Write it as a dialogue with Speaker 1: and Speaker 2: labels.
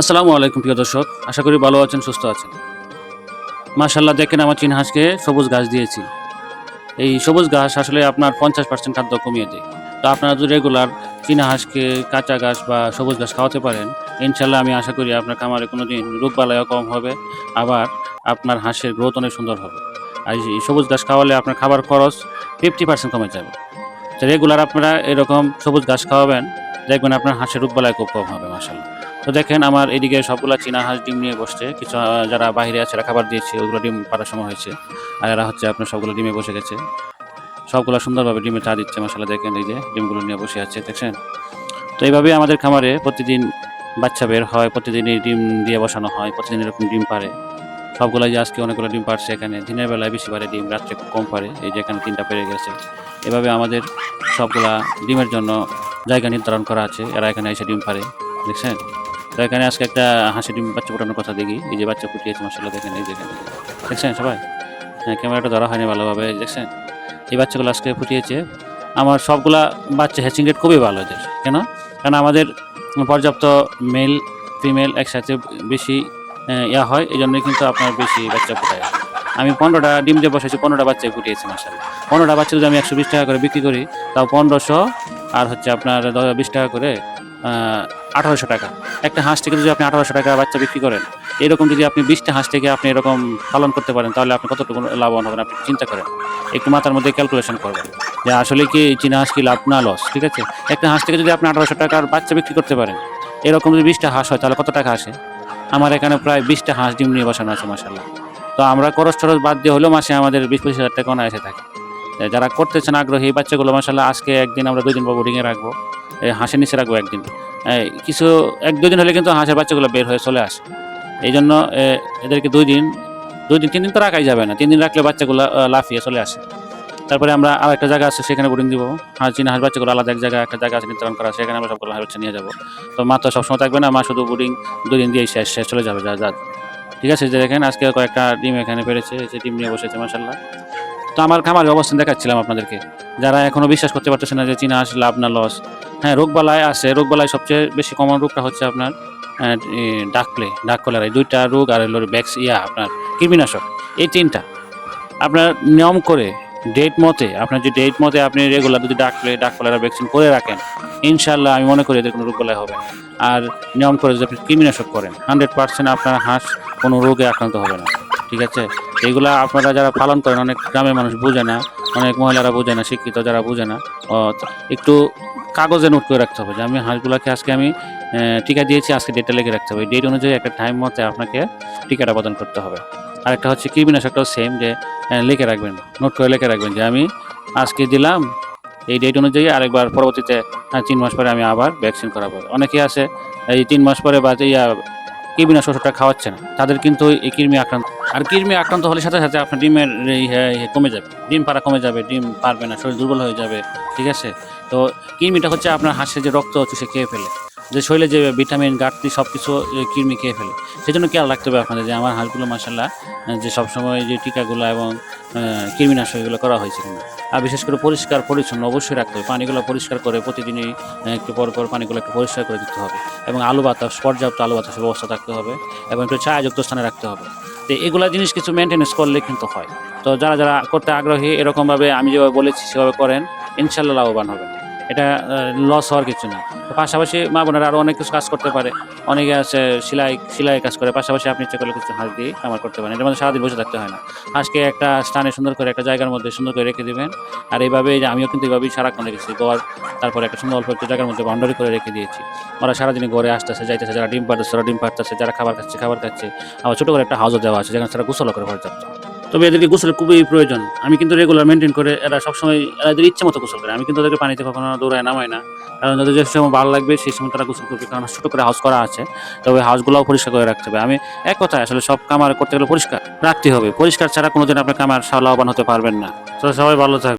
Speaker 1: আসসালামু আলাইকুম প্রিয় দর্শক, আশা করি ভালো আছেন, সুস্থ আছেন। মাশাল্লাহ দেখেন আমার চীন হাঁসকে সবুজ ঘাস দিয়েছি। এই সবুজ ঘাস আসলে আপনার পঞ্চাশ পার্সেন্ট খাদ্য কমিয়ে দেয়। তো আপনারা যদি রেগুলার চীনা হাঁসকে কাঁচা ঘাস বা সবুজ ঘাস খাওয়াতে পারেন ইনশাল্লাহ আমি আশা করি আপনার খামারে কোনো দিন রোগবালাইও কম হবে, আবার আপনার হাঁসের গ্রোথ অনেক সুন্দর হবে। আর এই সবুজ ঘাস খাওয়ালে আপনার খাবার খরচ ফিফটি পার্সেন্ট কমে যাবে। তো রেগুলার আপনারা এরকম সবুজ ঘাস খাওয়াবেন, দেখবেন আপনার হাঁসের রোগবালাই খুব কম হবে মাসাল্লাহ তো দেখেন আমার এদিকে সবগুলা চীনা হাঁস ডিম নিয়ে বসছে। কিছু যারা বাইরে আছে, খাবার দিয়েছে, ওগুলো ডিম পাড়ার সময় হয়েছে। আর এরা হচ্ছে আপনার সবগুলো ডিমে বসে গেছে। সবগুলো সুন্দরভাবে ডিমে চা দিচ্ছে মশলা দেখেন এই যে ডিমগুলো নিয়ে বসে আছে, দেখছেন? তো এইভাবেই আমাদের খামারে প্রতিদিন বাচ্চা বের হয় প্রতিদিনই ডিম দিয়ে বসানো হয়, প্রতিদিন এরকম ডিম পারে সবগুলো যে আজকে অনেকগুলো ডিম পারছে এখানে, দিনের বেলায় বেশি পারে ডিম, রাত্রে কম পারে এই যে এখানে তিনটা পেরে গেছে। এভাবে আমাদের সবগুলা ডিমের জন্য জায়গা নির্ধারণ করা আছে, এরা এখানে এসে ডিম পারে দেখছেন? তো এখানে আজকে একটা হাসি ডিম বাচ্চা ফোটানোর কথা দেখি। এই যে বাচ্চা ফুটিয়েছে মশলা দেখেন, এই যেখানে দেখছেন সবাই? হ্যাঁ ক্যামেরাটা ধরা হয়নি ভালোভাবে, দেখছেন? এই বাচ্চাগুলো আজকে ফুটিয়েছে। আমার সবগুলা বাচ্চা হ্যাচিং রেট খুবই ভালো এদের, কেন? কারণ আমাদের পর্যাপ্ত মেল ফিমেল একসাথে বেশি ইয়া হয় এই জন্যই কিন্তু আপনার বেশি বাচ্চা ফুটায়। আমি পনেরোটা ডিম যে বসেছি পনেরোটা বাচ্চা ফুটিয়েছি মাসাল পনেরোটা বাচ্চা যদি আমি একশো বিশ টাকা করে বিক্রি করি, তাও পনেরোশো, আর হচ্ছে আপনার বিশ টাকা করে আঠারোশো টাকা। একটা হাঁস থেকে যদি আপনি আঠারোশো টাকা বাচ্চা বিক্রি করেন, এরকম যদি আপনি বিশটা হাঁস থেকে আপনি এরকম পালন করতে পারেন, তাহলে আপনি কতটুকু লাভবান হবেন আপনি চিন্তা করেন। একটু মাথার মধ্যে ক্যালকুলেশন করবেন যে আসলে কি চীনা হাঁস কি লাভ না লস ঠিক আছে? একটা হাঁস থেকে যদি আপনি আঠারোশো টাকার বাচ্চা বিক্রি করতে পারেন, এরকম যদি বিশটা হাঁস হয়, তাহলে কত টাকা আসে? আমার এখানে প্রায় বিশটা হাঁস ডিম নিয়ে বসানো আছে মাসাল্লাহ তো আমরা খরচ টরচ বাদ দিয়ে হলেও মাসে আমাদের বিশ পঁচিশ হাজার টাকা এসে থাকে। যারা করতেছেন আগ্রহী বাচ্চাগুলো মাসাল্লাহ আজকে একদিন আমরা দুই দিন বা বোর্ডিংয়ে রাখব। হাঁসের নিচে রাখব একদিন। কিছু, এক দুই দিন হলে কিন্তু হাঁসের বাচ্চাগুলো বের হয়ে চলে আসে। এই জন্য এদেরকে দুই দিন দুই দিন, তিন দিন তো রাখাই যাবে না। তিন দিন রাখলে বাচ্চাগুলো লাফিয়ে চলে আসে। তারপরে আমরা আর একটা জায়গা আছে, সেখানে বোর্ডিং দিব। হাঁস চীনা হাঁস বাচ্চাগুলো আলাদা এক জায়গায় একটা জায়গা আছে, নির্ধারণ করা সেখানে আমরা সবগুলো হাঁস বাচ্চা নিয়ে যাব। তো মা তো সবসময় থাকবে না, মা শুধু বোর্ডিং দুই দিন দিয়েই শেষ শেষ চলে যাবে, যা যা। ঠিক আছে যে দেখেন, আজকে কয়েকটা ডিম এখানে পেরেছে যে ডিম নিয়ে বসেছে মাসাল্লাহ তো আমার খামারের অবস্থান দেখাচ্ছিলাম আপনাদেরকে। যারা এখনও বিশ্বাস করতে পারতেছে না যে চীনা হাঁস লাভ না লস হ্যাঁ রোগবালায় আছে। রোগবালায় সবচেয়ে বেশি কমন রোগটা হচ্ছে আপনার এ, ডাক কলার এই দুইটা রোগ আর হলো ব্যাক্স ইয়া আপনার কৃমিনাশক। এই তিনটা আপনার নিয়ম করে ডেট মতে আপনার যে ডেট মতে আপনি রেগুলার যদি ডাক প্লে ডাক কলার ভ্যাকসিন করে রাখেন ইনশাল্লাহ আমি মনে করি এদের কোনো রোগ রোগবালাই হবে আর নিয়ম করে যদি আপনি কৃমিনাশক করেন হান্ড্রেড পার্সেন্ট আপনার হাঁস কোনো রোগে আক্রান্ত হবে না। ঠিক আছে? এগুলা আপনারা যারা পালন করেন অনেক গ্রামের মানুষ বোঝে না অনেক মহিলারা বোঝে না শিক্ষিত যারা বোঝে না একটু কাগজে নোট করে রাখতে হবে যে আমি হাঁসগুলোকে আজকে আমি টিকা দিয়েছি, আজকে ডেটটা লিখে রাখতে হবে। ডেট অনুযায়ী একটা টাইম মতে আপনাকে টিকাটা প্রদান করতে হবে। আর একটা হচ্ছে কৃমিনাশকটাও সেম যে লিখে রাখবেন, নোট করে লিখে রাখবেন যে আমি আজকে দিলাম, এই ডেট অনুযায়ী আরেকবার পরবর্তীতে তিন মাস পরে আমি আবার ভ্যাকসিন করাবো। অনেকে আছে, এই তিন মাস পরে বা ইয়া কৃমিনাশক ওষুধটা খাওয়াচ্ছে না, তাদের কিন্তু এই কৃমি আক্রান্ত, আর কৃমি আক্রান্ত হলে সাথে সাথে আপনার ডিমের কমে যাবে। ডিম পাড়া কমে যাবে, ডিম পারবে না, শরীর দুর্বল হয়ে যাবে, ঠিক আছে? তো কৃমিটা হচ্ছে আপনার হাঁসের যে রক্ত চুষে খেয়ে ফেলে। যে শরীরে যে ভিটামিন, ঘাটতি সব কিছু কৃমি খেয়ে ফেলে। সেই জন্য খেয়াল রাখতে হবে আপনাদের যে আমার হাঁসগুলো মাসাল্লাহ যে সবসময় যে টিকাগুলো এবং কৃমিনাশক এগুলো করা হয়েছে কিনা। আর বিশেষ করে পরিষ্কার, পরিচ্ছন্ন অবশ্যই রাখতে হবে। পানিগুলো পরিষ্কার করে প্রতিদিনই একটু পর পর পানিগুলো একটু পরিষ্কার করে দিতে হবে। এবং আলু বাতাস, পর্যাপ্ত আলু বাতাসের ব্যবস্থা থাকতে হবে। এবং একটু ছায়াযুক্ত স্থানে রাখতে হবে। তো এগুলা জিনিস কিছু মেনটেনেন্স করলে কিন্তু হয়। তো যারা যারা করতে আগ্রহী, এরকমভাবে আমি যেভাবে বলেছি, সেভাবে করেন। ইনশাল্লাহ লাভবান হবেন। এটা লস হওয়ার কিছু না। পাশাপাশি মা বোনেরা আরও অনেক কিছু কাজ করতে পারে। অনেকে আছে সেলাই সেলাই কাজ করে। পাশাপাশি আপনি ইচ্ছে করলে কিছু হাঁস দিয়ে কামার করতে পারেন। এটার মধ্যে সারাদিন বসে থাকতে হয় না। হাঁসকে একটা স্থানে সুন্দর করে, একটা জায়গার মধ্যে সুন্দর করে রেখে দিবেন। আর এইভাবে যে আমিও কিন্তু এইভাবেই সারাক্ষণ রেখেছি। গড়, তারপরে একটা সুন্দর অল্প একটু জায়গার মধ্যে বাউন্ডারি করে রেখে দিয়েছি। ওরা সারাদিন ঘরে আসতেছে, যাইতেছে। যারা ডিম পাড়তেছে, ওরা ডিম পাড়তেছে। যারা খাবার খাচ্ছে খাবার খাচ্ছে। আবার ছোটো করে একটা হাউসও দেওয়া আছে, যেখানে তারা গোসলও করে পর্যাপ্ত। তবে এদেরকে গোসল খুবই প্রয়োজন। আমি কিন্তু রেগুলার মেনটেন করে এরা সবসময় এরা এদের ইচ্ছে মতো গোসল করে। আমি কিন্তু তাদেরকে পানিতে কখনো দৌড়ায় নামাই না। কারণ যাদের যে সময় ভালো লাগবে সেই সময় তারা গোসল করবে। কারণ ছোটো করে হাউস করা আছে। তবে হাউসগুলোও পরিষ্কার করে রাখতে হবে। আমি এক কথায় আসলে সব কামার করতে গেলে পরিষ্কার রাখতে হবে। পরিষ্কার ছাড়া কোনোদিন আপনার কামার লাভবান হতে পারবেন না। তো সবাই ভালো থাকবে